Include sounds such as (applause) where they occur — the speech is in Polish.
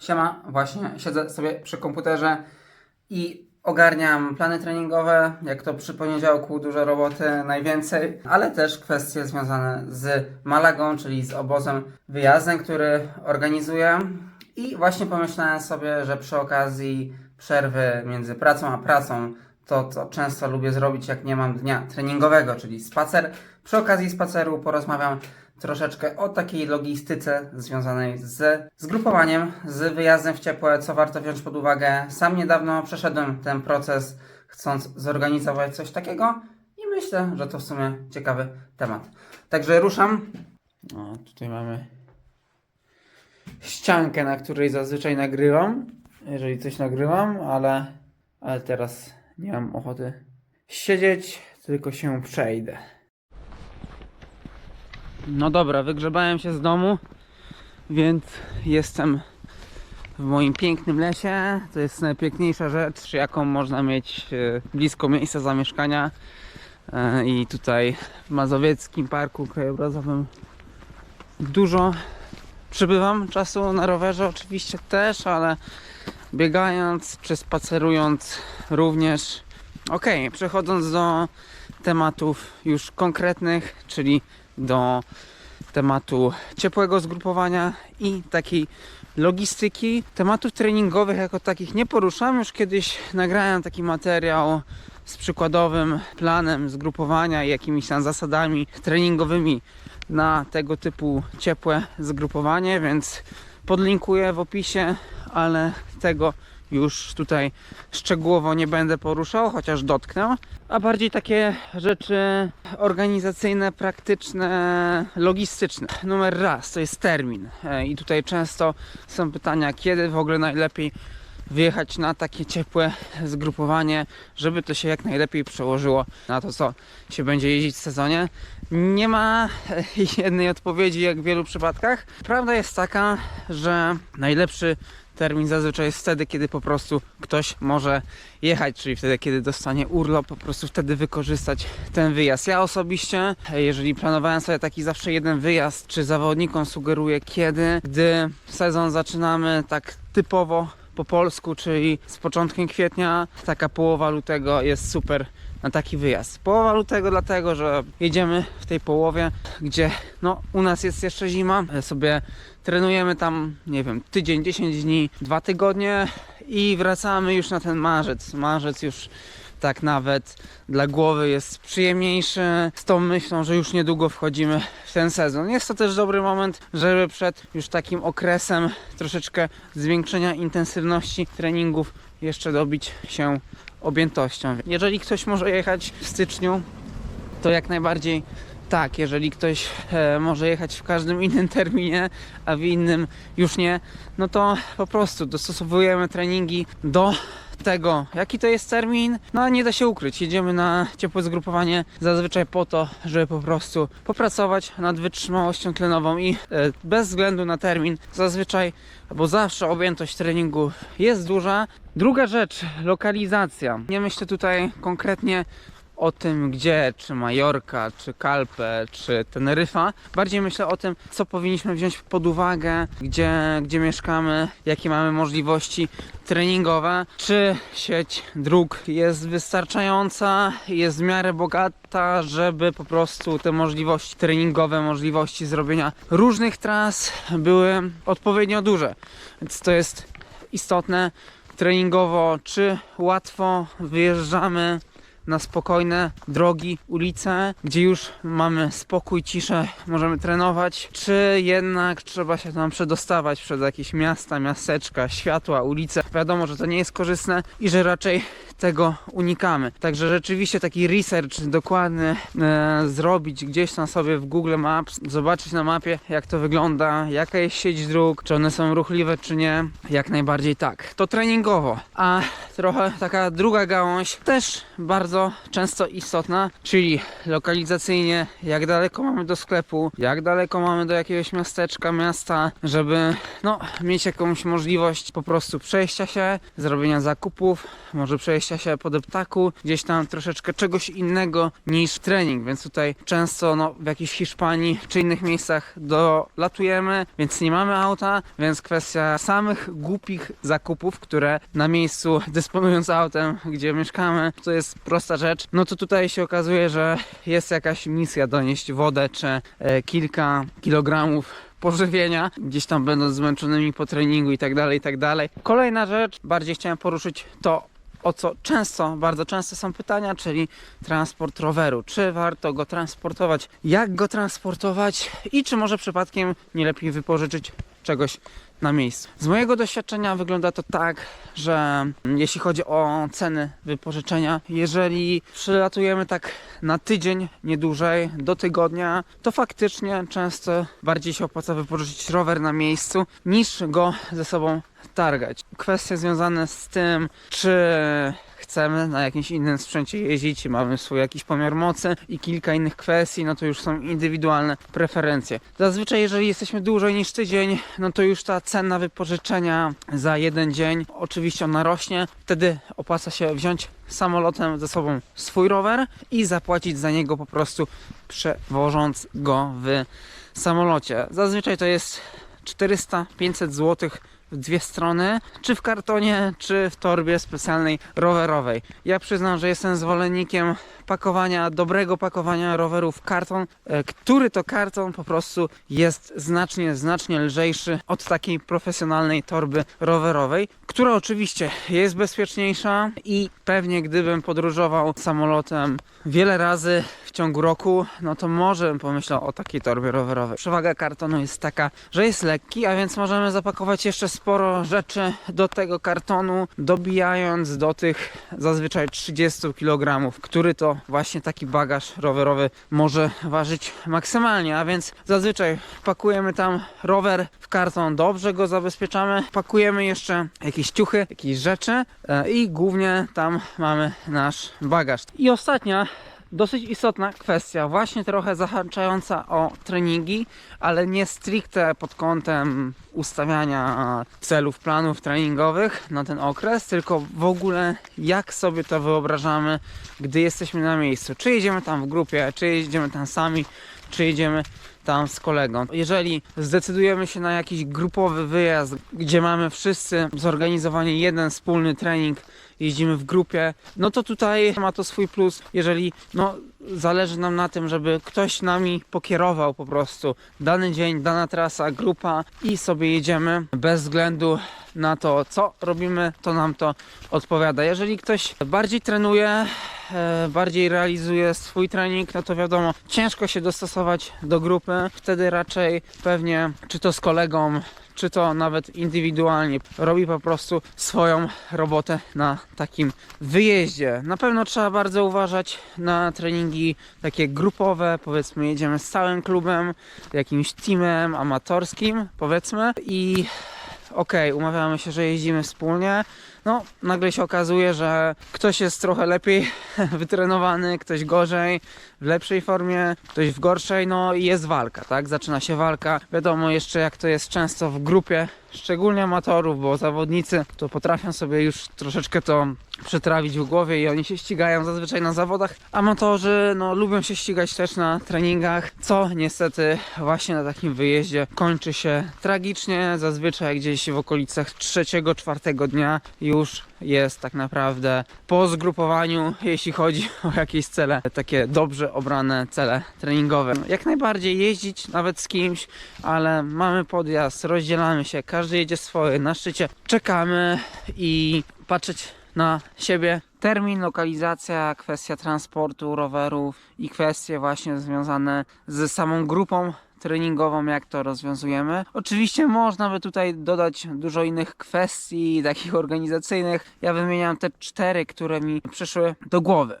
Siema, właśnie siedzę sobie przy komputerze i ogarniam plany treningowe, jak to przy poniedziałku dużo roboty, najwięcej, ale też kwestie związane z Malagą, czyli z obozem wyjazdem, który organizuję. I właśnie pomyślałem sobie, że przy okazji przerwy między pracą a pracą, to co często lubię zrobić, jak nie mam dnia treningowego, czyli spacer. Przy okazji spaceru porozmawiam troszeczkę o takiej logistyce związanej z zgrupowaniem, z wyjazdem w ciepłe, co warto wziąć pod uwagę. Sam niedawno przeszedłem ten proces, chcąc zorganizować coś takiego i myślę, że to w sumie ciekawy temat. Także ruszam. O, tutaj mamy ściankę, na której zazwyczaj nagrywam, jeżeli coś nagrywam, ale, ale teraz nie mam ochoty siedzieć, tylko się przejdę. No dobra, wygrzebałem się z domu, więc jestem w moim pięknym lesie. To jest najpiękniejsza rzecz, jaką można mieć e, blisko miejsca zamieszkania. E, I tutaj w Mazowieckim Parku Krajobrazowym dużo przybywam czasu na rowerze oczywiście też, ale biegając czy spacerując również. Okej, przechodząc do tematów już konkretnych, czyli do tematu ciepłego zgrupowania i takiej logistyki. Tematów treningowych jako takich nie poruszam. Już kiedyś nagrałem taki materiał z przykładowym planem zgrupowania i jakimiś tam zasadami treningowymi na tego typu ciepłe zgrupowanie, więc podlinkuję w opisie, ale tego już tutaj szczegółowo nie będę poruszał, chociaż dotknę, a bardziej takie rzeczy organizacyjne, praktyczne, logistyczne. Numer raz to jest termin E, i tutaj często są pytania, kiedy w ogóle najlepiej wyjechać na takie ciepłe zgrupowanie, żeby to się jak najlepiej przełożyło na to, co się będzie jeździć w sezonie. Nie ma e, (laughs) jednej odpowiedzi, jak w wielu przypadkach. Prawda jest taka, że najlepszy termin zazwyczaj jest wtedy, kiedy po prostu ktoś może jechać, czyli wtedy, kiedy dostanie urlop, po prostu wtedy wykorzystać ten wyjazd. Ja osobiście, jeżeli planowałem sobie taki zawsze jeden wyjazd, czy zawodnikom sugeruję kiedy, gdy sezon zaczynamy tak typowo po polsku, czyli z początkiem kwietnia, taka połowa lutego jest super na taki wyjazd. Połowa lutego dlatego, że jedziemy w tej połowie, gdzie no u nas jest jeszcze zima, e, sobie trenujemy tam, nie wiem, tydzień, 10 dni, dwa tygodnie i wracamy już na ten marzec. Marzec już tak nawet dla głowy jest przyjemniejszy z tą myślą, że już niedługo wchodzimy w ten sezon. Jest to też dobry moment, żeby przed już takim okresem troszeczkę zwiększenia intensywności treningów jeszcze dobić się objętością. Jeżeli ktoś może jechać w styczniu, to jak najbardziej tak. Jeżeli ktoś e, może jechać w każdym (laughs) innym terminie, a w innym już nie, no to po prostu dostosowujemy treningi do tego, jaki to jest termin, no nie da się ukryć. Jedziemy na ciepłe zgrupowanie zazwyczaj po to, żeby po prostu popracować nad wytrzymałością tlenową i e, bez względu na termin zazwyczaj, bo zawsze objętość treningu jest duża. Druga rzecz, lokalizacja. Nie myślę tutaj konkretnie o tym, gdzie, czy Majorka, czy Kalpę, czy Teneryfa. Bardziej myślę o tym, co powinniśmy wziąć pod uwagę, gdzie, gdzie mieszkamy, jakie mamy możliwości treningowe, czy sieć dróg jest wystarczająca, jest w miarę bogata, żeby po prostu te możliwości treningowe, możliwości zrobienia różnych tras były odpowiednio duże. Więc to jest istotne treningowo, czy łatwo wyjeżdżamy na spokojne drogi, ulice, gdzie już mamy spokój, ciszę, możemy trenować, czy jednak trzeba się tam przedostawać przez jakieś miasta, miasteczka, światła, ulice. Wiadomo, że to nie jest korzystne i że raczej tego unikamy. Także rzeczywiście taki research dokładny e, zrobić gdzieś tam sobie w Google Maps, zobaczyć na mapie jak to wygląda, jaka jest sieć dróg, czy one są ruchliwe, czy nie. Jak najbardziej tak. To treningowo. A trochę taka druga gałąź, też bardzo często istotna, czyli lokalizacyjnie, jak daleko mamy do sklepu, jak daleko mamy do jakiegoś miasteczka, miasta, żeby no, mieć jakąś możliwość po prostu przejścia się, zrobienia zakupów, może przejścia kwestia się po deptaku, gdzieś tam troszeczkę czegoś innego niż trening, więc tutaj często no, w jakiejś Hiszpanii czy innych miejscach dolatujemy, więc nie mamy auta, więc kwestia samych głupich zakupów, które na miejscu (laughs) dysponując autem, gdzie mieszkamy, to jest prosta rzecz, no to tutaj się okazuje, że jest jakaś misja donieść wodę czy e, kilka kilogramów pożywienia, gdzieś tam będąc zmęczonymi po treningu i tak dalej, i tak dalej. Kolejna rzecz, bardziej chciałem poruszyć to, o co często, bardzo często są pytania, czyli transport roweru. Czy warto go transportować? Jak go transportować? I czy może przypadkiem nie lepiej wypożyczyć czegoś na miejscu? Z mojego doświadczenia wygląda to tak, że jeśli chodzi o ceny wypożyczenia, jeżeli przylatujemy tak na tydzień, nie dłużej, do tygodnia, to faktycznie często bardziej się opłaca wypożyczyć rower na miejscu niż go ze sobą targać. Kwestie związane z tym, czy chcemy na jakimś innym sprzęcie jeździć, mamy swój jakiś pomiar mocy i kilka innych kwestii, no to już są indywidualne preferencje. Zazwyczaj, jeżeli jesteśmy dłużej niż tydzień, no to już ta cena wypożyczenia za jeden dzień, oczywiście ona rośnie, wtedy opłaca się wziąć samolotem ze sobą swój rower i zapłacić za niego po prostu przewożąc go w samolocie. Zazwyczaj to jest 400-500 zł w dwie strony, czy w kartonie, czy w torbie specjalnej rowerowej. Ja przyznam, że jestem zwolennikiem pakowania, dobrego pakowania rowerów w karton, e, który to karton po prostu jest znacznie, znacznie lżejszy od takiej profesjonalnej torby rowerowej, która oczywiście jest bezpieczniejsza i pewnie gdybym podróżował samolotem wiele razy w ciągu roku, no to może bym pomyślał o takiej torbie rowerowej. Przewaga kartonu jest taka, że jest lekki, a więc możemy zapakować jeszcze sporo rzeczy do tego kartonu, dobijając do tych zazwyczaj 30 kg, który to właśnie taki bagaż rowerowy może ważyć maksymalnie, a więc zazwyczaj pakujemy tam rower w karton, dobrze go zabezpieczamy, pakujemy jeszcze jakieś ciuchy, jakieś rzeczy e, i głównie tam mamy nasz bagaż. I ostatnia dosyć istotna kwestia, właśnie trochę zahaczająca o treningi, ale nie stricte pod kątem ustawiania celów, planów treningowych na ten okres, tylko w ogóle jak sobie to wyobrażamy, gdy jesteśmy na miejscu. Czy jedziemy tam w grupie, czy jedziemy tam sami, czy jedziemy tam z kolegą. Jeżeli zdecydujemy się na jakiś grupowy wyjazd, gdzie mamy wszyscy zorganizowani jeden wspólny trening, jeździmy w grupie, no to tutaj ma to swój plus, jeżeli no, zależy nam na tym, żeby ktoś nami pokierował po prostu. Dany dzień, dana trasa, grupa i sobie jedziemy. Bez względu na to, co robimy, to nam to odpowiada. Jeżeli ktoś bardziej trenuje, bardziej realizuje swój trening, no to wiadomo, ciężko się dostosować do grupy. Wtedy raczej pewnie, czy to z kolegą, czy to nawet indywidualnie, robi po prostu swoją robotę na takim wyjeździe. Na pewno trzeba bardzo uważać na treningi takie grupowe, powiedzmy jedziemy z całym klubem, jakimś teamem amatorskim, powiedzmy i okej, umawiamy się, że jeździmy wspólnie. No, nagle się okazuje, że ktoś jest trochę lepiej (laughs) wytrenowany, ktoś gorzej, w lepszej formie, ktoś w gorszej, no i jest walka, tak? Zaczyna się walka. Wiadomo jeszcze, jak to jest często w grupie, szczególnie amatorów, bo zawodnicy to potrafią sobie już troszeczkę to przetrawić w głowie i oni się ścigają zazwyczaj na zawodach. Amatorzy, no, lubią się ścigać też na treningach, co niestety właśnie na takim wyjeździe kończy się tragicznie. Zazwyczaj gdzieś w okolicach trzeciego, czwartego dnia już jest tak naprawdę po zgrupowaniu, jeśli chodzi (laughs) o jakieś cele, takie dobrze obrane cele treningowe. Jak najbardziej jeździć nawet z kimś, ale mamy podjazd, rozdzielamy się, każdy jedzie swoje, na szczycie czekamy i patrzeć na siebie. Termin, lokalizacja, kwestia transportu rowerów i kwestie właśnie związane z samą grupą treningową, jak to rozwiązujemy. Oczywiście można by tutaj dodać dużo innych kwestii, takich organizacyjnych. Ja wymieniam te cztery, które mi przyszły do głowy.